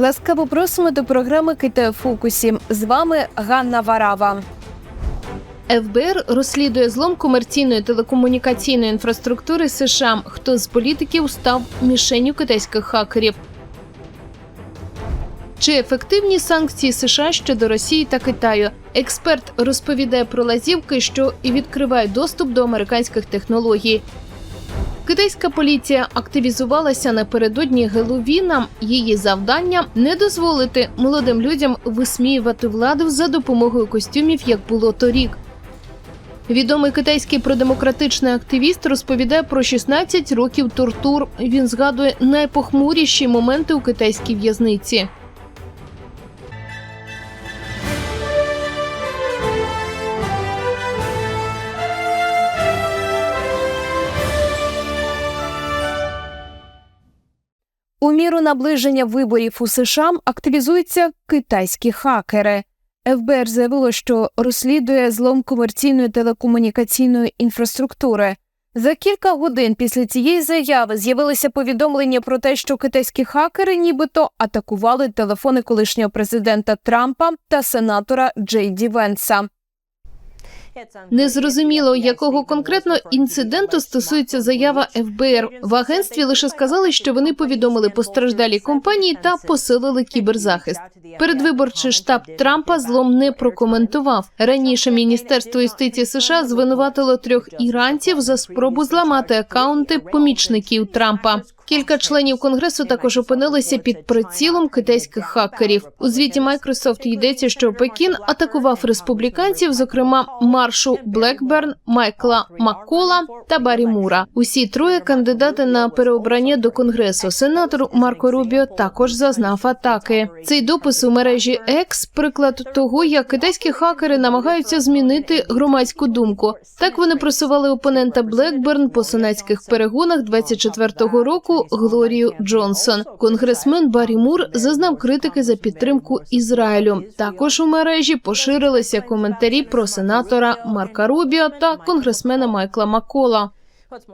Ласкаво просимо до програми Китай фокусі. З вами Ганна Варава. ФБР розслідує злом комерційної телекомунікаційної інфраструктури США. Хто з політиків став мішенню китайських хакерів? Чи ефективні санкції США щодо Росії та Китаю? Експерт розповідає про лазівки, що і відкривають доступ до американських технологій. Китайська поліція активізувалася напередодні Геловіна. Її завдання не дозволити молодим людям висміювати владу за допомогою костюмів, як було торік. Відомий китайський продемократичний активіст розповідає про 16 років тортур. Він згадує найпохмуріші моменти у китайській в'язниці. У міру наближення виборів у США активізуються китайські хакери. ФБР заявило, що розслідує злом комерційної телекомунікаційної інфраструктури. За кілька годин після цієї заяви з'явилися повідомлення про те, що китайські хакери нібито атакували телефони колишнього президента Трампа та сенатора Джей Ді Венса. Незрозуміло, якого конкретно інциденту стосується заява ФБР. В агентстві лише сказали, що вони повідомили постраждалій компанії та посилили кіберзахист. Передвиборчий штаб Трампа злом не прокоментував. Раніше міністерство юстиції США звинуватило трьох іранців за спробу зламати акаунти помічників Трампа. Кілька членів конгресу також опинилися під прицілом китайських хакерів. У звіті Microsoft йдеться, що Пекін атакував республіканців, зокрема Маршу Блекберн, Майкла Маккола та Барі Мура. Усі троє кандидати на переобрання до конгресу. Сенатор Марко Рубіо також зазнав атаки. Цей допис у мережі X – приклад того, як китайські хакери намагаються змінити громадську думку. Так вони просували опонента Блекберн по сенатських перегонах 24-го року. Глорію Джонсон. Конгресмен Барі Мур зазнав критики за підтримку Ізраїлю. Також у мережі поширилися коментарі про сенатора Марка Рубіо та конгресмена Майкла Маккола.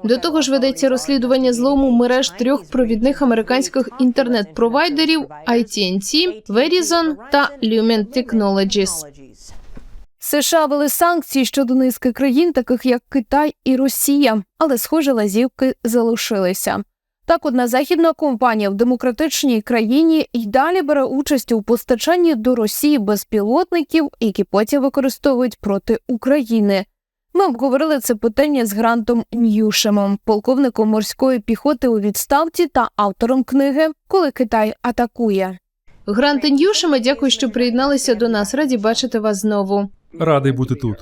До того ж ведеться розслідування злому мереж трьох провідних американських інтернет-провайдерів AT&T, Verizon та Lumen Technologies. США вели санкції щодо низки країн, таких як Китай і Росія, але схоже, лазівки залишилися. Так, одна західна компанія в демократичній країні й далі бере участь у постачанні до Росії безпілотників, які потім використовують проти України. Ми обговорили це питання з Грантом Ньюшемом, полковником морської піхоти у відставці та автором книги Коли Китай атакує. Гранте Ньюшеме, дякую, що приєдналися до нас. Раді бачити вас знову. Радий бути тут.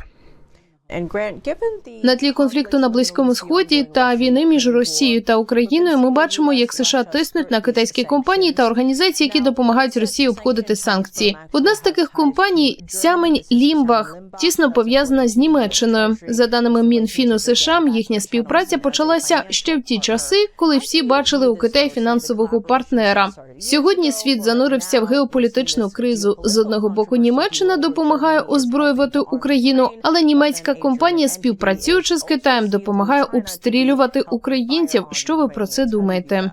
На тлі конфлікту на близькому сході та війни між Росією та Україною ми бачимо, як США тиснуть на китайські компанії та організації, які допомагають Росії обходити санкції. Одна з таких компаній Сямень Лімбах тісно пов'язана з Німеччиною. За даними Мінфіну США, їхня співпраця почалася ще в ті часи, коли всі бачили у Китаї фінансового партнера. Сьогодні світ занурився в геополітичну кризу. З одного боку, Німеччина допомагає озброювати Україну, але німецька компанія, співпрацюючи з Китаєм, допомагає обстрілювати українців. Що ви про це думаєте?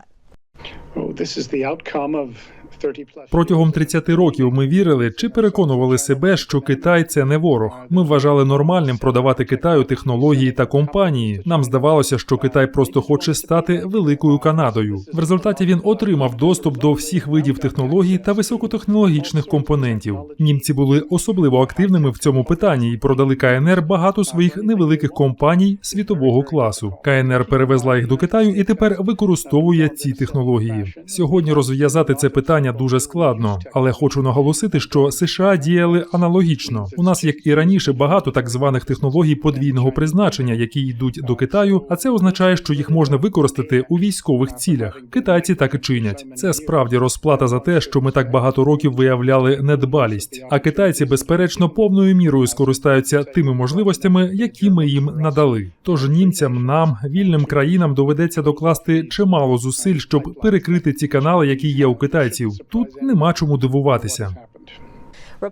Протягом 30 років ми вірили чи переконували себе, що Китай це не ворог. Ми вважали нормальним продавати Китаю технології та компанії. Нам здавалося, що Китай просто хоче стати великою Канадою. В результаті він отримав доступ до всіх видів технологій та високотехнологічних компонентів. Німці були особливо активними в цьому питанні і продали КНР багато своїх невеликих компаній світового класу. КНР перевезла їх до Китаю і тепер використовує ці технології. Сьогодні розв'язати це питання дуже складно, але хочу наголосити, що США діяли аналогічно. У нас, як і раніше, багато так званих технологій подвійного призначення, які йдуть до Китаю, а це означає, що їх можна використати у військових цілях. Китайці так і чинять. Це справді розплата за те, що ми так багато років виявляли недбалість. А китайці, безперечно, повною мірою скористаються тими можливостями, які ми їм надали. Тож німцям, нам, вільним країнам, доведеться докласти чимало зусиль, щоб перекрити ці канали, які є у китайців. Тут нема чому дивуватися.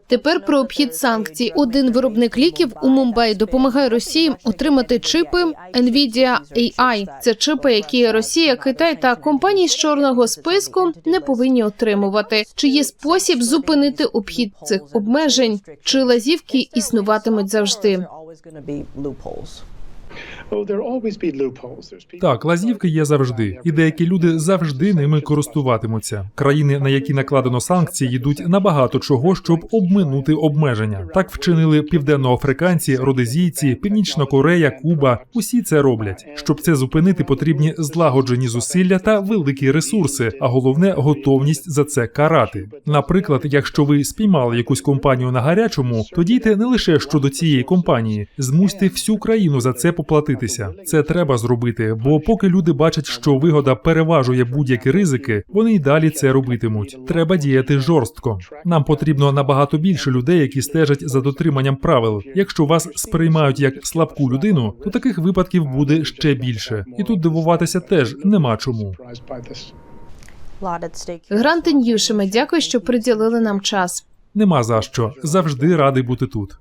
Тепер про обхід санкцій. Один виробник ліків у Мумбаї допомагає Росії отримати чипи Nvidia AI. Це чипи, які Росія, Китай та компанії з чорного списку не повинні отримувати. Чи є спосіб зупинити обхід цих обмежень? Чи лазівки існуватимуть завжди? Так, лазівки є завжди, і деякі люди завжди ними користуватимуться. Країни, на які накладено санкції, йдуть набагато чого, щоб обминути обмеження. Так вчинили південноафриканці, родезійці, Північна Корея, Куба. Усі це роблять. Щоб це зупинити, потрібні злагоджені зусилля та великі ресурси, а головне готовність за це карати. Наприклад, якщо ви спіймали якусь компанію на гарячому, то дійте не лише щодо цієї компанії, змусьте всю країну за це поплатитися. Це треба зробити, бо поки люди бачать, що вигода переважує будь-які ризики, вони й далі це робитимуть. Треба діяти жорстко. Нам потрібно набагато більше людей, які стежать за дотриманням правил. Якщо вас сприймають як слабку людину, то таких випадків буде ще більше. І тут дивуватися теж нема чому. Гранте Ньюшеме, дякую, що приділили нам час. Нема за що. Завжди радий бути тут.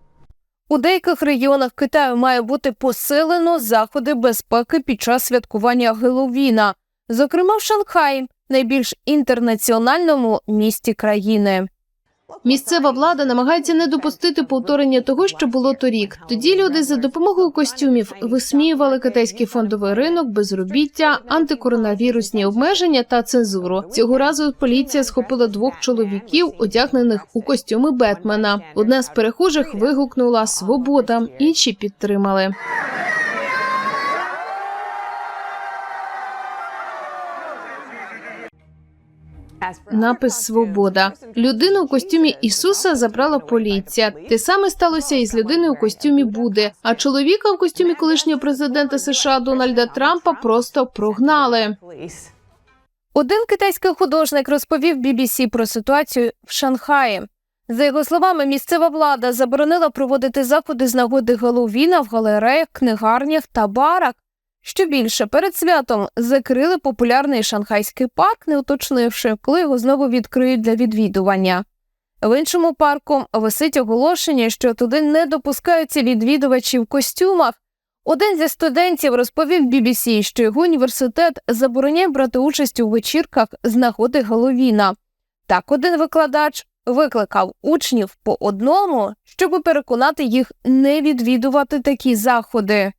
У деяких регіонах Китаю має бути посилено заходи безпеки під час святкування Геловіна, зокрема в Шанхаї, найбільш інтернаціональному місті країни. Місцева влада намагається не допустити повторення того, що було торік. Тоді люди за допомогою костюмів висміювали китайський фондовий ринок, безробіття, антикоронавірусні обмеження та цензуру. Цього разу поліція схопила двох чоловіків, одягнених у костюми Бетмена. Одна з перехожих вигукнула Свобода, інші підтримали. Напис Свобода. Людину у костюмі Ісуса забрала поліція. Те саме сталося і з людиною у костюмі Буди. А чоловіка в костюмі колишнього президента США Дональда Трампа просто прогнали. Один китайський художник розповів BBC про ситуацію в Шанхаї. За його словами, місцева влада заборонила проводити заходи з нагоди Геловіна в галереях, книгарнях та барах. Що більше, перед святом закрили популярний шанхайський парк, не уточнивши, коли його знову відкриють для відвідування. В іншому парку висить оголошення, що туди не допускаються відвідувачі в костюмах. Один зі студентів розповів BBC, що його університет забороняє брати участь у вечірках з нагоди Геловіна. Так один викладач викликав учнів по одному, щоб переконати їх не відвідувати такі заходи.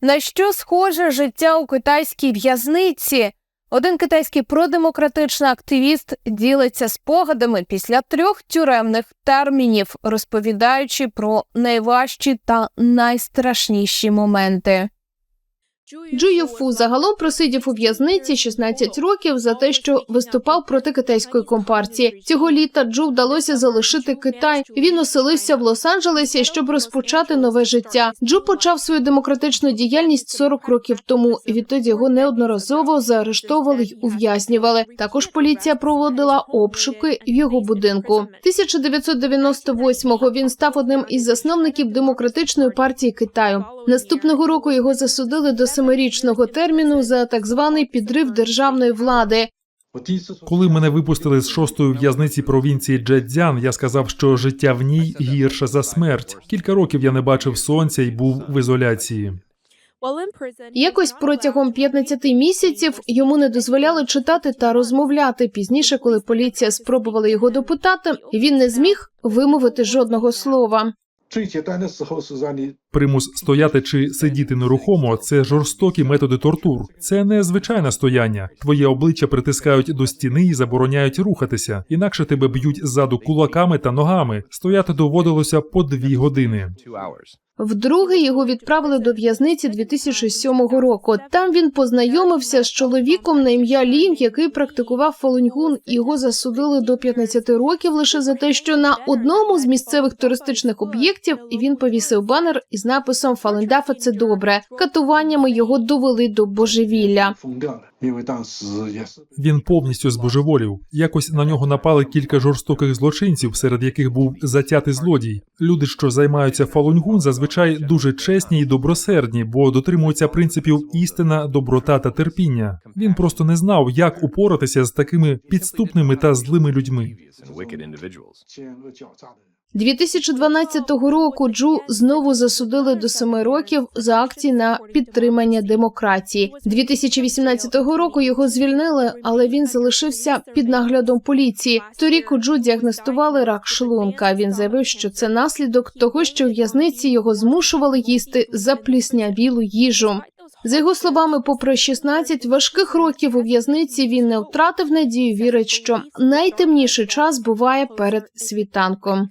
На що схоже життя у китайській в'язниці? Один китайський продемократичний активіст ділиться спогадами після трьох тюремних термінів, розповідаючи про найважчі та найстрашніші моменти. Джу загалом просидів у в'язниці 16 років за те, що виступав проти китайської компартії. Цього літа Джу вдалося залишити Китай. Він оселився в Лос-Анджелесі, щоб розпочати нове життя. Джу почав свою демократичну діяльність 40 років тому. і Відтоді його неодноразово заарештовували й ув'язнювали. Також поліція проводила обшуки в його будинку. 1998-го він став одним із засновників демократичної партії Китаю. Наступного року його засудили до семирічного терміну за так званий підрив державної влади. Коли мене випустили з шостої в'язниці провінції Джедзян, я сказав, що життя в ній гірше за смерть. Кілька років я не бачив сонця і був в ізоляції. Якось протягом 15 місяців йому не дозволяли читати та розмовляти. Пізніше, коли поліція спробувала його допитати, він не зміг вимовити жодного слова. Примус стояти чи сидіти нерухомо це жорстокі методи тортур. Це не звичайне стояння. Твоє обличчя притискають до стіни і забороняють рухатися, інакше тебе б'ють ззаду кулаками та ногами. Стояти доводилося по дві години. Вдруге його відправили до в'язниці 2007 року. Там він познайомився з чоловіком на ім'я Лім, який практикував фолуньгун. Його засудили до 15 років лише за те, що на одному з місцевих туристичних об'єктів він повісив банер із написом Фалендафа це добре. Катуваннями його довели до божевілля. Він повністю збожеволів. Якось на нього напали кілька жорстоких злочинців, серед яких був затятий злодій. Люди, що займаються фалуньгун, зазвичай дуже чесні і добросердні, бо дотримуються принципів істина, доброта та терпіння. Він просто не знав, як упоратися з такими підступними та злими людьми. 2012 року Джу знову засудили до семи років за акції на підтримання демократії. 2018 року його звільнили, але він залишився під наглядом поліції. Торік у Джу діагностували рак шлунка. Він заявив, що це наслідок того, що в'язниці його змушували їсти запліснявілу їжу. За його словами, попри 16 важких років у в'язниці, він не втратив надію. Вірить, що найтемніший час буває перед світанком.